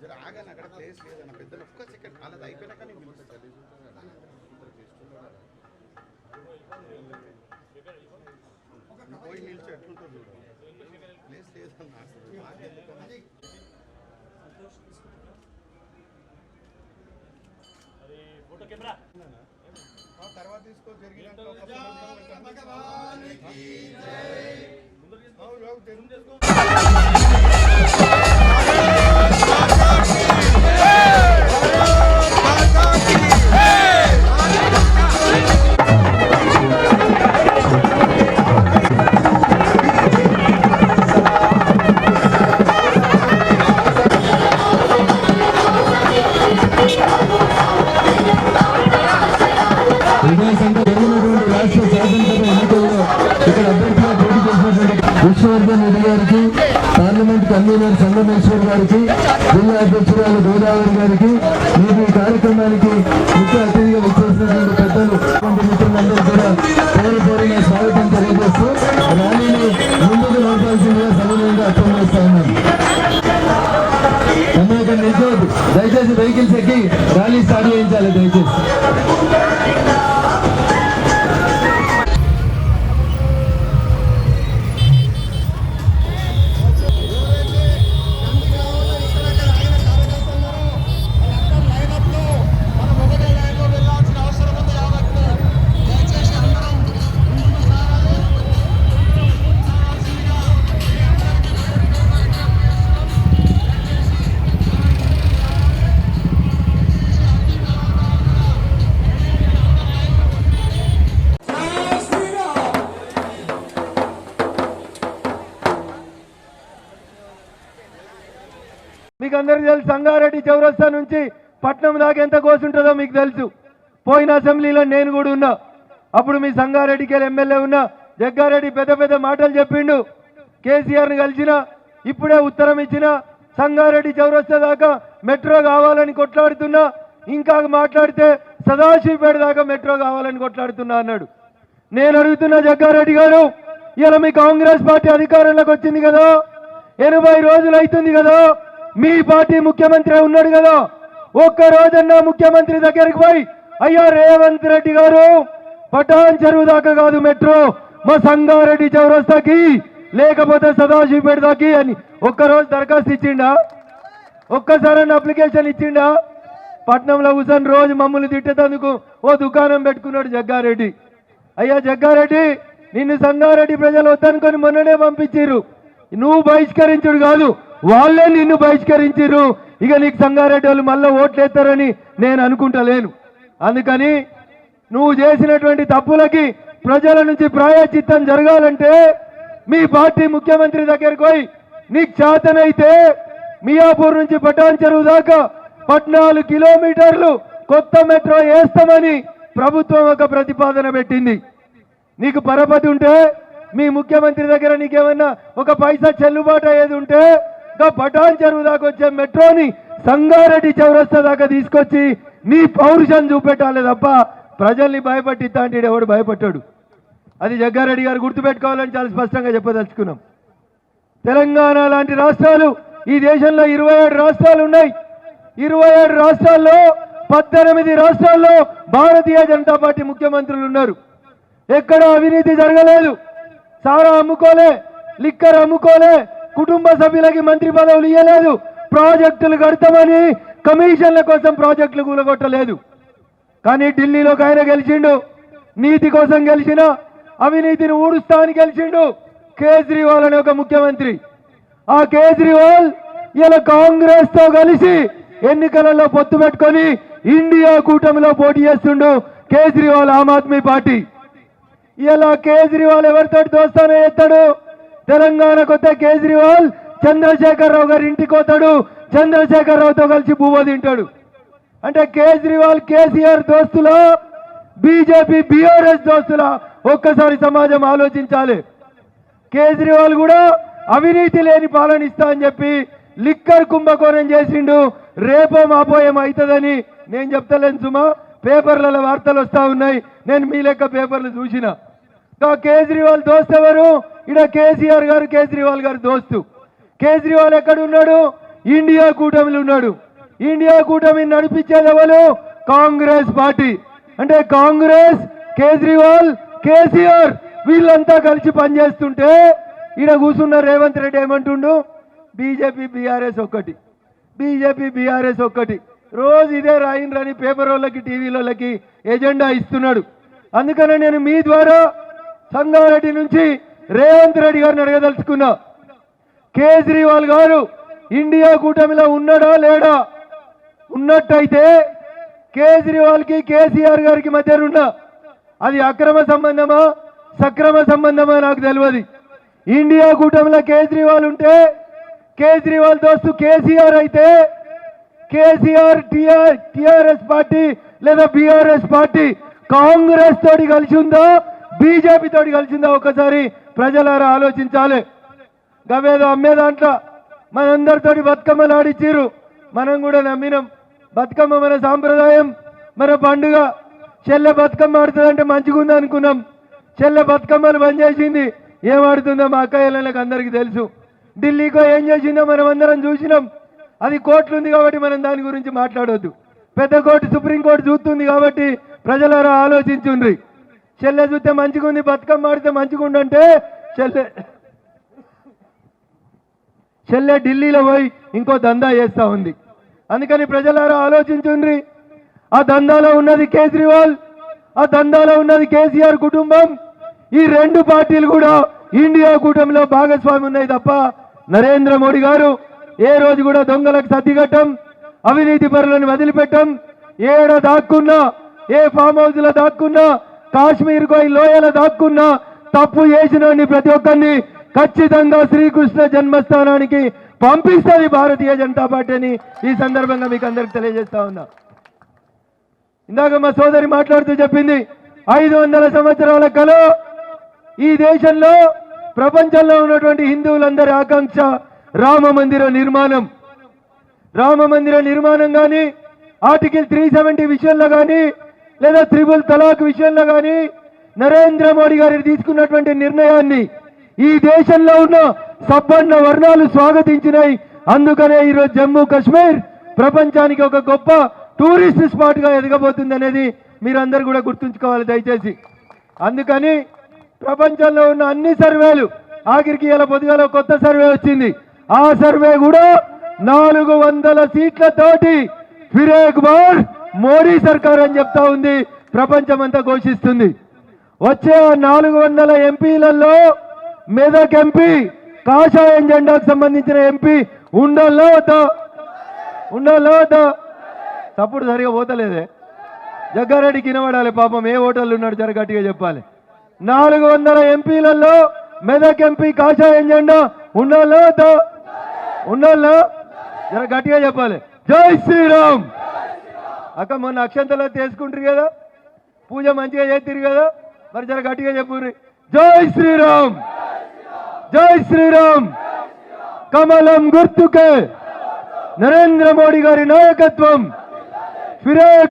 జర ఆగాను అక్కడ ప్లేస్ లేదన్న పెద్దలు ఒక్క సెకండ్ వాళ్ళది అయిపోయినాక నేను పిలుస్తా. నువ్వు పోయి నిల్చో ఎట్లుంటుందో చూడు ప్లేస్ లేదన్న అసలు నాకెందుకన్నా? ఆ, తర్వాత తీసుకో జరిగినాక గారికి మీరు ఈ కార్యక్రమానికి మీకు అందరికీ తెలుసు సంగారెడ్డి చౌరస్తా నుంచి పట్నం దాకా ఎంత కోసుంటుందో మీకు తెలుసు. పోయిన అసెంబ్లీలో నేను కూడా ఉన్నా. అప్పుడు మీ సంగారెడ్డికి ఎమ్మెల్యే ఉన్నా. జగ్గారెడ్డి పెద్ద పెద్ద మాటలు చెప్పిండు. కేసీఆర్ని కలిసిన ఇప్పుడే ఉత్తరం ఇచ్చిన సంగారెడ్డి చౌరస్తా దాకా మెట్రో కావాలని కొట్లాడుతున్నా. ఇంకా మాట్లాడితే సదాశివపేట దాకా మెట్రో కావాలని కొట్లాడుతున్నా అన్నాడు. నేను అడుగుతున్నా జగ్గారెడ్డి గారు ఇలా మీ కాంగ్రెస్ పార్టీ అధికారంలోకి వచ్చింది కదా? ఎనభై రోజులు అవుతుంది కదా? మీ పార్టీ ముఖ్యమంత్రి ఉన్నాడు కదా. ఒక్క రోజన్నా ముఖ్యమంత్రి దగ్గరికి పోయి అయ్యా రేవంత్ రెడ్డి గారు పటాన్ చెరువు దాకా కాదు మెట్రో మా సంగారెడ్డి చౌరస్తాకి లేకపోతే సదాశివపేట దాకి అని ఒక్కరోజు దరఖాస్తు ఇచ్చిండా? ఒక్కసారని అప్లికేషన్ ఇచ్చిండా? పట్నంలో కూర్చొని రోజు మమ్మల్ని తిట్టేటందుకు ఓ దుకాణం పెట్టుకున్నాడు జగ్గారెడ్డి. అయ్యా జగ్గారెడ్డి నిన్ను సంగారెడ్డి ప్రజలు వద్దనుకొని మొన్ననే పంపించిర్రు. నువ్వు బహిష్కరించుడు కాదు వాళ్ళే నిన్ను బహిష్కరించిర్రు. ఇక నీకు సంగారెడ్డి వాళ్ళు మళ్ళీ ఓట్లేస్తారని నేను అనుకుంటలేను. అందుకని నువ్వు చేసినటువంటి తప్పులకి ప్రజల నుంచి ప్రాయచిత్తం జరగాలంటే మీ పార్టీ ముఖ్యమంత్రి దగ్గరికి పోయి నీకు చేతనైతే మియాపూర్ నుంచి పటాన్ చెరువు దాకా పద్నాలుగు కిలోమీటర్లు కొత్త మెట్రో వేస్తామని ప్రభుత్వం ఒక ప్రతిపాదన పెట్టింది. నీకు పరపతి ఉంటే మీ ముఖ్యమంత్రి దగ్గర నీకేమన్నా ఒక పైసా చెల్లుబాటు అయ్యేది ఉంటే ఇంకా పటాన్ చెరువు దాకా వచ్చే మెట్రోని సంగారెడ్డి చౌరస్తా దాకా తీసుకొచ్చి నీ పౌరుషం చూపెట్టాలి తప్ప ప్రజల్ని భయపట్టిస్తా అంటే ఎవడు భయపట్టాడు అది జగ్గారెడ్డి గారు గుర్తుపెట్టుకోవాలని చాలా స్పష్టంగా చెప్పదలుచుకున్నాం. తెలంగాణ లాంటి రాష్ట్రాలు ఈ దేశంలో ఇరవై ఏడు రాష్ట్రాలు ఉన్నాయి. ఇరవై ఏడు రాష్ట్రాల్లో పద్దెనిమిది రాష్ట్రాల్లో భారతీయ జనతా పార్టీ ముఖ్యమంత్రులు ఉన్నారు. ఎక్కడ అవినీతి జరగలేదు. సారా అమ్ముకోలే లిక్కర్ అమ్ముకోలే కుటుంబ సభ్యులకి మంత్రి పదవులు ఇవ్వలేదు ప్రాజెక్టులు కడతామని కమిషన్ల కోసం ప్రాజెక్టులు కూలగొట్టలేదు. కానీ ఢిల్లీలో ఒక ఆయన గెలిచిండు. నీతి కోసం గెలిచిన అవినీతిని ఊడుస్తా అని గెలిచిండు కేజ్రీవాల్ అనే ఒక ముఖ్యమంత్రి. ఆ కేజ్రీవాల్ ఇలా కాంగ్రెస్తో కలిసి ఎన్నికలలో పొత్తు పెట్టుకొని ఇండియా కూటమిలో పోటీ చేస్తుండు కేజ్రీవాల్ ఆమ్ ఆద్మీ పార్టీ. ఇలా కేజ్రీవాల్ ఎవరితో దోస్తానే ఎత్తాడు? తెలంగాణ కొత్త కేజ్రీవాల్ చంద్రశేఖర్ రావు గారి ఇంటికి పోతాడు. చంద్రశేఖర్ రావుతో కలిసి బువ్వ తింటాడు. అంటే కేజ్రీవాల్ కేసీఆర్ దోస్తుల? బీజేపీ బీఆర్ఎస్ దోస్తుల? ఒక్కసారి సమాజం ఆలోచించాలి. కేజ్రీవాల్ కూడా అవినీతి లేని పాలన ఇస్తా అని చెప్పి లిక్కర్ కుంభకోణం చేసిండు. రేపో మాపో ఏమవుతుందని నేను చెప్తలేను సుమా. పేపర్లలో వార్తలు వస్తా ఉన్నాయి. నేను మీ లెక్క పేపర్లు చూసిన. కేజ్రీవాల్ దోస్తెవరు? ఇక్కడ కేసీఆర్ గారు కేజ్రీవాల్ గారు దోస్తు. కేజ్రీవాల్ ఎక్కడ ఉన్నాడు ఇండియా కూటమిలో ఉన్నాడు. ఇండియా కూటమిని నడిపించేది ఎవరు? కాంగ్రెస్ పార్టీ. అంటే కాంగ్రెస్ కేజ్రీవాల్ కేసీఆర్ వీళ్ళంతా కలిసి పనిచేస్తుంటే ఈడ కూర్చున్న రేవంత్ రెడ్డి ఏమంటుండు? బీజేపీ బీఆర్ఎస్ ఒక్కటి. బీజేపీ బీఆర్ఎస్ ఒక్కటి. రోజు ఇదే రాయినరని పేపర్ వాళ్ళకి టీవీలకి ఎజెండా ఇస్తున్నాడు. అందుకనే నేను మీ ద్వారా సంగారెడ్డి నుంచి రేవంత్ రెడ్డి గారిని అడగదలుచుకున్నా. కేజ్రీవాల్ గారు ఇండియా కూటమిలో ఉన్నాడా లేడా? ఉన్నట్టయితే కేజ్రీవాల్కి కేసీఆర్ గారికి మధ్య ఉన్న అది అక్రమ సంబంధమా సక్రమ సంబంధమా నాకు తెలియదు ఇండియా కూటమిలో కేజ్రీవాల్ ఉంటే కేజ్రీవాల్ దోస్తు కేసీఆర్ అయితే కేసీఆర్ టిఆర్ టిఆర్ఎస్ పార్టీ లేదా బీఆర్ఎస్ పార్టీ కాంగ్రెస్ తోటి కలిసి ఉందా? బీజేపీ తోటి కలిసి ఒకసారి ప్రజలారా ఆలోచించాలి. గవేదో అమ్మే దాంట్లో మనందరితోటి బతుకమ్మలు ఆడిచ్చిర్రు మనం కూడా నమ్మినాం. బతుకమ్మ మన సాంప్రదాయం. మన పండుగ చెల్లె బతుకమ్మ ఆడుతుందంటే మంచిగుంది అనుకున్నాం. చెల్లె బతుకమ్మలు బంద్ చేసింది. ఏం ఆడుతుందో మా అక్కయ్యలకు అందరికీ తెలుసు. ఢిల్లీకో ఏం చేసిందో మనం అందరం చూసినాం. అది కోర్టులు ఉంది కాబట్టి మనం దాని గురించి మాట్లాడొద్దు. పెద్ద కోర్టు సుప్రీంకోర్టు చూస్తుంది కాబట్టి ప్రజలారా ఆలోచించుండ్రి. చెల్లె చూస్తే మంచిగా ఉంది బతుకమ్మ ఆడితే మంచిగుండంటే చెల్లె చెల్లె ఢిల్లీలో పోయి ఇంకో దందా చేస్తూ ఉంది. అందుకని ప్రజలారా ఆలోచించుండ్రి. ఆ దందాలో ఉన్నది కేజ్రీవాల్ ఆ దందాలో ఉన్నది కేసీఆర్ కుటుంబం. ఈ రెండు పార్టీలు కూడా ఇండియా కూటమిలో భాగస్వామి ఉన్నాయి తప్ప నరేంద్ర మోడీ గారు ఏ రోజు కూడా దొంగలకు సర్దిగట్టం అవినీతి పరులను వదిలిపెట్టం ఏడ దాక్కున్నా ఏ ఫామ్ హౌస్లో దాక్కున్నా కాశ్మీర్ కోయి లోయల దాక్కున్నా తప్పు చేసిన ప్రతి ఒక్కరిని ఖచ్చితంగా శ్రీకృష్ణ జన్మస్థానానికి పంపిస్తుంది భారతీయ జనతా పార్టీని. ఈ సందర్భంగా మీకు అందరికి తెలియజేస్తా ఉన్నా. ఇందాక మా సోదరి మాట్లాడుతూ చెప్పింది ఐదు వందల సంవత్సరాల కలో ఈ దేశంలో ప్రపంచంలో ఉన్నటువంటి హిందువులందరి ఆకాంక్ష రామ మందిర నిర్మాణం. రామ మందిర నిర్మాణం కానీ ఆర్టికల్ త్రీ సెవెంటీ విషయంలో కానీ లేదా త్రిబుల్ తలాక్ విషయంలో కానీ నరేంద్ర మోడీ గారు తీసుకున్నటువంటి నిర్ణయాన్ని ఈ దేశంలో ఉన్న సబ్బన్న వర్ణాలు స్వాగతించినాయి. అందుకనే ఈరోజు జమ్మూ కాశ్మీర్ ప్రపంచానికి ఒక గొప్ప టూరిస్ట్ స్పాట్గా ఎదగబోతుంది అనేది మీరందరూ కూడా గుర్తుంచుకోవాలి దయచేసి. అందుకని ప్రపంచంలో ఉన్న అన్ని సర్వేలు ఆఖరికి ఇలా పొద్దుగాల కొత్త సర్వే వచ్చింది. ఆ సర్వే కూడా నాలుగు వందల సీట్లతోటి ఫిరేక్ బార్ మోడీ సర్కార్ అని చెప్తా ఉంది ప్రపంచమంతా ఘోషిస్తుంది. వచ్చే నాలుగు వందల ఎంపీలలో మెదక్ ఎంపీ కాషాయం జెండాకు సంబంధించిన ఎంపీ ఉండాలా వద్దా. ఉండాలా వద్దా. తప్పుడు సరిగా పోతలేదే. జగ్గారెడ్డికి వినబడాలి పాపం ఏ హోటల్ ఉన్నాడు జర గట్టిగా చెప్పాలి. నాలుగు వందల ఎంపీలలో మెదక్ ఎంపీ కాషాయం జెండా ఉండాలా వద్దా. జర గట్టిగా చెప్పాలి. జై శ్రీరామ్! అక్క మొన్న అక్షంతలో తీసుకుంటారు కదా? పూజ మంచిగా చేస్తారు కదా? మరి జర గట్టిగా చెప్పుర్రి. జై శ్రీరామ్! జై శ్రీరామ్! కమలం గుర్తుకే. నరేంద్ర మోడీ గారి నాయకత్వం. ఫిరే